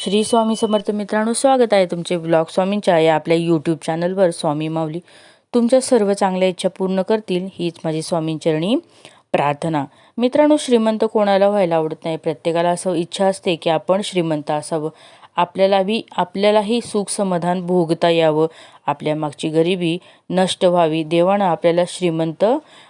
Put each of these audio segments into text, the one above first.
श्री स्वामी समर्थ मित्रांनो स्वागत आहे तुमचे ब्लॉग स्वामींच्या या आपल्या यूट्यूब चॅनलवर स्वामी माऊली तुमच्या सर्व चांगल्या इच्छा पूर्ण करतील हीच माझी स्वामींचरणी प्रार्थना. मित्रांनो श्रीमंत कोणाला व्हायला आवडत नाही? प्रत्येकाला असं इच्छा असते की आपण श्रीमंत असावं. आपल्याला बी आपल्यालाही सुख समाधान भोगता यावं. आपल्या मागची गरिबी नष्ट व्हावी. देवानं आपल्याला श्रीमंत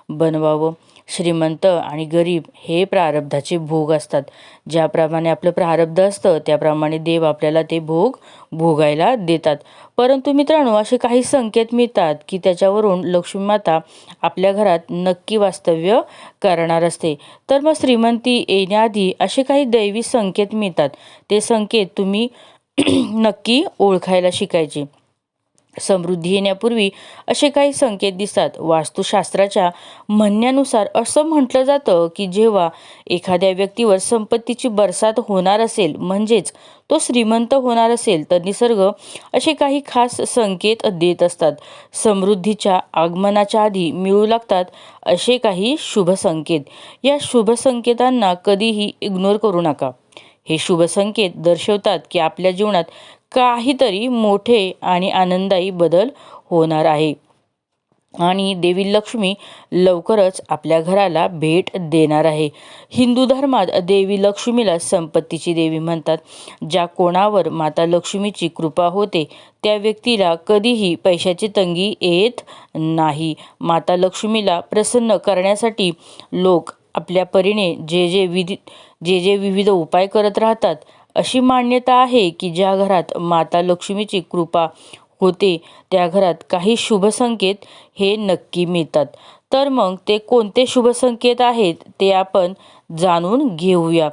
बनवावं. श्रीमंत आणि गरीब हे प्रारब्धाचे भोग असतात. ज्याप्रमाणे आपलं प्रारब्ध असतं त्याप्रमाणे देव आपल्याला ते भोग भोगायला देतात. परंतु मित्रांनो असे काही संकेत मिळतात की त्याच्यावरून लक्ष्मी माता आपल्या घरात नक्की वास्तव्य करणार असते. तर मग श्रीमंती येण्याआधी असे काही दैवी संकेत मिळतात. ते संकेत तुम्ही नक्की ओळखायला शिकायचे. समृद्धी येण्यापूर्वी असे काही संकेत दिसतात. वास्तुशास्त्राच्या म्हणण्यानुसार असं म्हटलं जातं की जेव्हा एखाद्या व्यक्तीवर संपत्तीची बरसात होणार असेल म्हणजेच तो श्रीमंत होणार असेल तर निसर्ग असे काही खास संकेत देत असतात. समृद्धीच्या आगमनाच्या आधी मिळू लागतात असे काही शुभ संकेत. या शुभ संकेतांना कधीही इग्नोर करू नका. हे शुभ संकेत दर्शवतात की आपल्या जीवनात काहीतरी मोठे आणि आनंदायी बदल होणार आहे. आणि देवी लक्ष्मी लवकरच आपल्या घराला भेट देणार आहे. हिंदू धर्मात देवी लक्ष्मीला संपत्तीची देवी म्हणतात. ज्या कोणावर माता लक्ष्मीची कृपा होते त्या व्यक्तीला कधीही पैशाची तंगी येत नाही. माता लक्ष्मीला प्रसन्न करण्यासाठी लोक आपल्या परीने जे जे विधी जे जे विविध उपाय करत राहतात अशी मान्यता आहे की ज्या घरात माता लक्ष्मीची कृपा होते त्या घरात काही शुभ संकेत हे नक्की मिळतात. तर मग ते कोणते शुभ संकेत आहेत ते आपण जाणून घेऊया.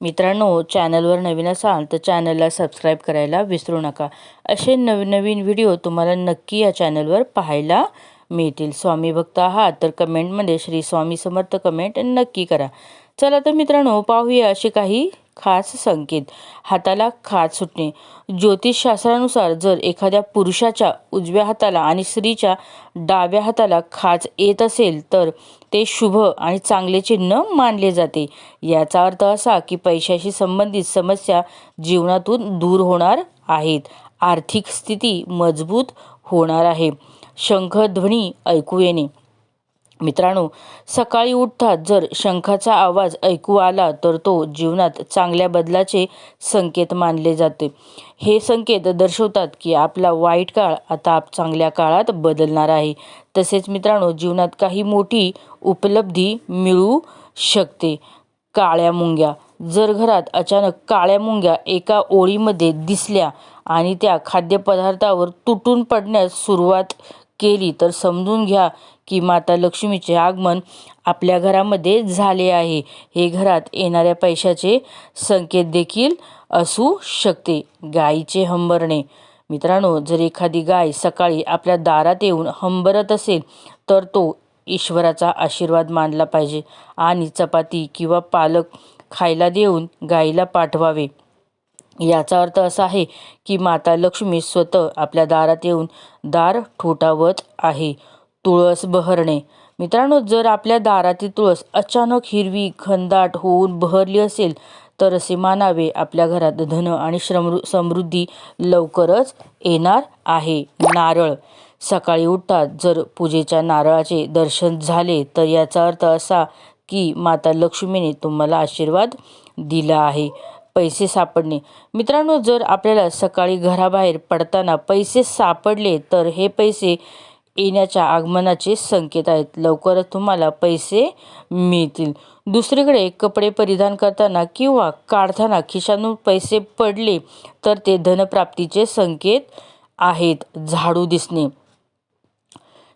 मित्रांनो चॅनलवर नवीन असाल तर चॅनलला सबस्क्राईब करायला विसरू नका. असे नवीन नवीन व्हिडिओ तुम्हाला नक्की या चॅनलवर पाहायला मिळतील. स्वामी भक्त आहात तर कमेंटमध्ये श्री स्वामी समर्थ कमेंट नक्की करा. चला तर मित्रांनो पाहूया असे काही खास संकेत. हाताला खाज सुटणे. ज्योतिषशास्त्रानुसार जर एखाद्या पुरुषाच्या उजव्या हाताला आणि स्त्रीच्या डाव्या हाताला खाज येत असेल तर ते शुभ आणि चांगले चिन्ह मानले जाते. याचा अर्थ असा की पैशाशी संबंधित समस्या जीवनातून दूर होणार आहेत. आर्थिक स्थिती मजबूत होणार आहे. शंखध्वनी ऐकू येणे. मित्रांनो सकाळी उठतात जर शंखाचा आवाज ऐकू आला तर तो जीवनात चांगल्या बदलाचे संकेत मानले जाते. हे संकेत दर्शवतात की आपला वाईट काळ आता चांगल्या काळात बदलणार आहे. तसेच मित्रांनो जीवनात काही मोठी उपलब्धी मिळू शकते. काळ्या मुंग्या. जर घरात अचानक काळ्या मुंग्या एका ओळीमध्ये दिसल्या आणि त्या खाद्यपदार्थावर तुटून पडण्यास सुरुवात केली तर समजून घ्या की माता लक्ष्मीचे आगमन आपल्या घरामध्ये झाले आहे. हे घरात येणाऱ्या पैशाचे संकेत देखील असू शकते. गाईचे हंबरणे. मित्रांनो जर एखादी गाय सकाळी आपल्या दारात येऊन हंबरत असेल तर तो ईश्वराचा आशीर्वाद मानला पाहिजे आणि चपाती किंवा पालक खायला देऊन गाईला पाठवावे. याचा अर्थ असा आहे की माता लक्ष्मी स्वतः आपल्या दारात येऊन दार ठोठावत आहे. तुळस बहरणे. मित्रांनो जर आपल्या दारातील तुळस अचानक हिरवी घनदाट होऊन बहरली असेल तर असे मानावे आपल्या घरात धन आणि श्रमृ समृद्धी लवकरच येणार आहे. नारळ. सकाळी उठतात जर पूजेच्या नारळाचे दर्शन झाले तर याचा अर्थ असा की माता लक्ष्मीने तुम्हाला आशीर्वाद दिला आहे. पैसे सापडणे. मित्रांनो जर आपल्याला सकाळी घराबाहेर पडताना पैसे सापडले तर हे पैसे येण्याच्या आगमनाचे संकेत आहेत. लवकरच तुम्हाला पैसे मिळतील. दुसरीकडे कपडे परिधान करताना किंवा काढताना खिशातून पैसे पडले तर ते धनप्राप्तीचे संकेत आहेत. झाडू दिसणे.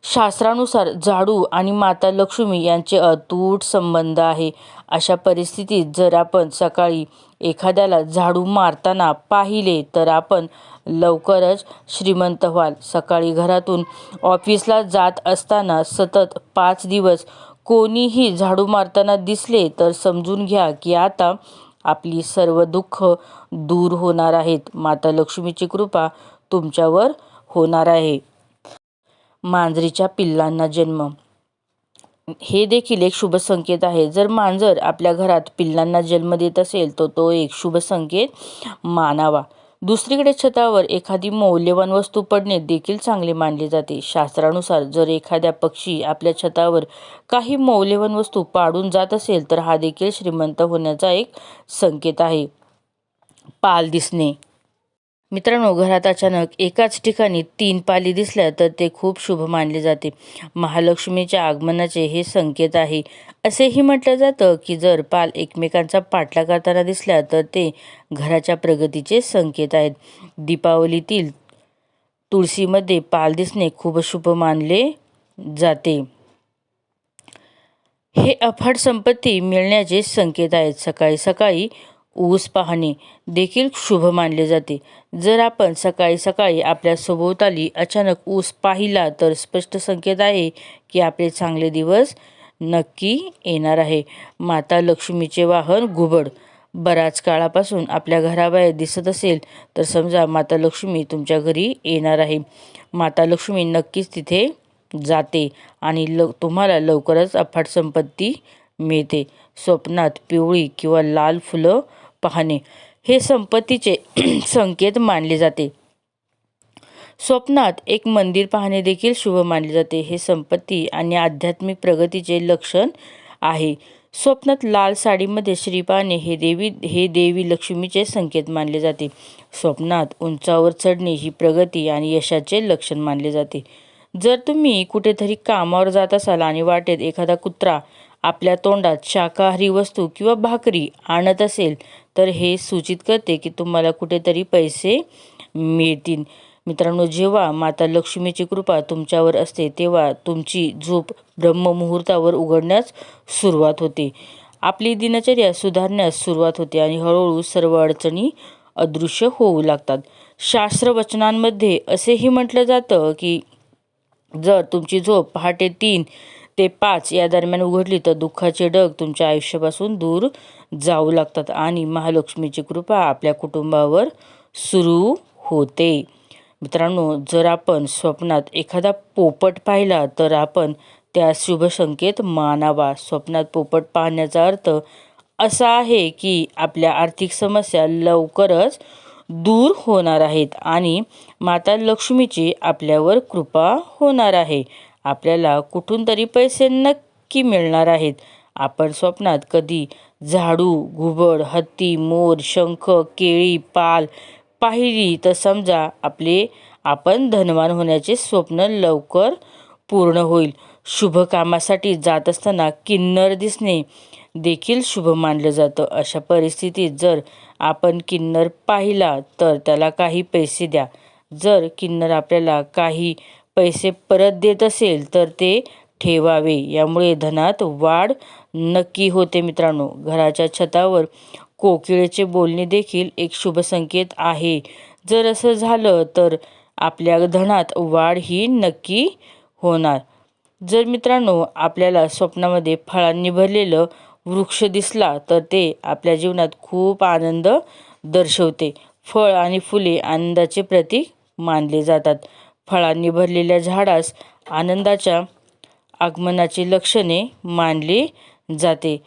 शास्त्रानुसार झाडू आणि माता लक्ष्मी यांचे अतूट संबंध आहे. अशा परिस्थितीत जर आपण सकाळी एखाद्याला झाडू मारताना पाहिले तर आपण लवकरच श्रीमंत व्हाल. सकाळी घरातून ऑफिसला जात असताना सतत पाच दिवस कोणीही झाडू मारताना दिसले तर समजून घ्या की आता आपली सर्व दुःख दूर होणार आहेत. माता लक्ष्मीची कृपा तुमच्यावर होणार आहे. मांजरीच्या पिल्लांना जन्म. हे देखील एक शुभ संकेत आहे. जर मांजर आपल्या घरात पिल्लांना जन्म देत असेल तर तो एक शुभ संकेत मानावा. दुसरीकडे छतावर एखादी मौल्यवान वस्तू पडणे देखील चांगले मानले जाते. शास्त्रानुसार जर एखाद्या पक्षी आपल्या छतावर काही मौल्यवान वस्तू पाडून जात असेल तर हा देखील श्रीमंत होण्याचा एक संकेत आहे. पाल दिसणे. मित्रांनो घरात अचानक एकाच ठिकाणी तीन पाली दिसल्या तर ते खूप शुभ मानले जाते. महालक्ष्मीच्या आगमनाचे हे संकेत आहे. असेही म्हटलं जातं की जर पाल एकमेकांचा पाठला करताना दिसल्या तर ते घराच्या प्रगतीचे संकेत आहेत. दीपावलीतील तुळशीमध्ये पाल दिसणे खूप शुभ मानले जाते. हे अफाट संपत्ती मिळण्याचे संकेत आहेत. सकाळी सकाळी ऊस पाहणे देखील शुभ मानले जाते. जर आपण सकाळी सकाळी आपल्या सभोवताली अचानक ऊस पाहिला तर स्पष्ट संकेत आहे की आपले चांगले दिवस नक्की येणार आहे. माता लक्ष्मीचे वाहन घुबड. बराच काळापासून आपल्या घराबाहेर दिसत असेल तर समजा माता लक्ष्मी तुमच्या घरी येणार आहे. माता लक्ष्मी नक्कीच तिथे जाते आणि ल तुम्हाला लवकरच अफाट संपत्ती मिळते. स्वप्नात पिवळी किंवा लाल फुलं पाहणे. हे संपत्तीचे संकेत मानले जाते. स्वप्नात एक मंदिर पाहणे देखील शुभ मानले जाते. हे संपत्ती आणि आध्यात्मिक प्रगतीचे लक्षण आहे. स्वप्नात लाल साडीमध्ये श्री पाहणे हे देवी हे देवी लक्ष्मीचे संकेत मानले जाते. स्वप्नात उंचावर चढणे ही प्रगती आणि यशाचे लक्षण मानले जाते. जर तुम्ही कुठेतरी कामावर जात असाल आणि वाटेत एखादा कुत्रा आपल्या तोंडात शाकाहारी वस्तू किंवा भाकरी आणत असेल तर हे सूचित करते की तुम्हाला कुठेतरी पैसे मिळतील. मित्रांनो जेव्हा माता लक्ष्मीची कृपा तुमच्यावर असते तेव्हा तुमची झोप ब्रह्ममुहूर्तावर उघडण्यास सुरुवात होते. आपली दिनचर्या सुधारण्यास सुरुवात होते आणि हळूहळू सर्व अडचणी अदृश्य होऊ लागतात. शास्त्रवचनांमध्ये असेही म्हटलं जातं की जर तुमची झोप पहाटे तीन ते पाच या दरम्यान उघडली तर दुःखाचे डग तुमच्या आयुष्यापासून दूर जाऊ लागतात आणि महालक्ष्मीची कृपा आपल्या कुटुंबावर सुरू होते. मित्रांनो जर आपण स्वप्नात एखादा पोपट पाहिला तर आपण त्या शुभ संकेत मानावा. स्वप्नात पोपट पाहण्याचा अर्थ असा आहे की आपल्या आर्थिक समस्या लवकरच दूर होणार आहेत आणि माता लक्ष्मीची आपल्यावर कृपा होणार आहे. आपल्याला कुठून तरी पैसे नक्की मिळणार आहेत. आपण स्वप्नात कधी झाडू घुबड हत्ती मोर शंख केळी पाल पाहिली तर समजा आपले आपण धनवान होण्याचे स्वप्न लवकर पूर्ण होईल. शुभ कामासाठी जात असताना किन्नर दिसणे देखील शुभ मानलं जातं. अशा परिस्थितीत जर आपण किन्नर पाहिला तर त्याला काही पैसे द्या. जर किन्नर आपल्याला काही पैसे परत देत असेल तर ते ठेवावे. यामुळे धनात वाढ नक्की होते मित्रांनो. घराच्या छतावर कोकिळेचे बोलणे देखील एक शुभ संकेत आहे. जर असं झालं तर आपल्या धनात वाढ ही नक्की होणार. जर मित्रांनो आपल्याला स्वप्नामध्ये फळांनी भरलेलं वृक्ष दिसला तर ते आपल्या जीवनात खूप आनंद दर्शवते. फळ आणि फुले आनंदाचे प्रतीक मानले जातात. फळांनी भरलेल्या झाडास आनंदाच्या आगमनाची लक्षणे मानली जाते.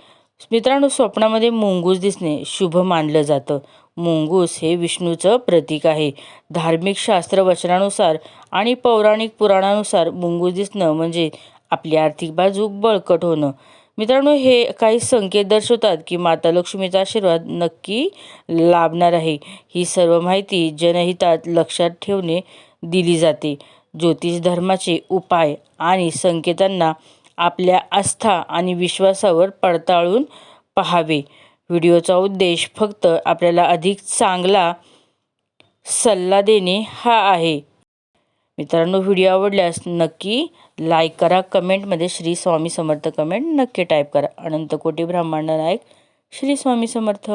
मित्रांनो स्वप्नामध्ये मुंगूस दिसणे शुभ मानलं जातं. मुंगूस हे विष्णूचं प्रतीक आहे. धार्मिक शास्त्र वचनानुसार आणि पौराणिक पुराणानुसार मुंगूस दिसणं म्हणजे आपली आर्थिक बाजू बळकट होणं. मित्रांनो हे काही संकेत दर्शवतात की माता लक्ष्मीचा आशीर्वाद नक्की लाभणार आहे. ही सर्व माहिती जनहितात लक्षात ठेवणे दिली जाते. ज्योतिष धर्माचे उपाय आणि संकेतांना आपल्या आस्था आणि विश्वासावर पडताळून पहावे. व्हिडिओचा उद्देश फक्त आपल्याला अधिक चांगला सल्ला देणे हा आहे. मित्रांनो व्हिडिओ आवडल्यास नक्की लाईक करा. कमेंटमध्ये श्री स्वामी समर्थ कमेंट नक्की टाईप करा. अनंत कोटी ब्रह्मांड नायक श्री स्वामी समर्थ.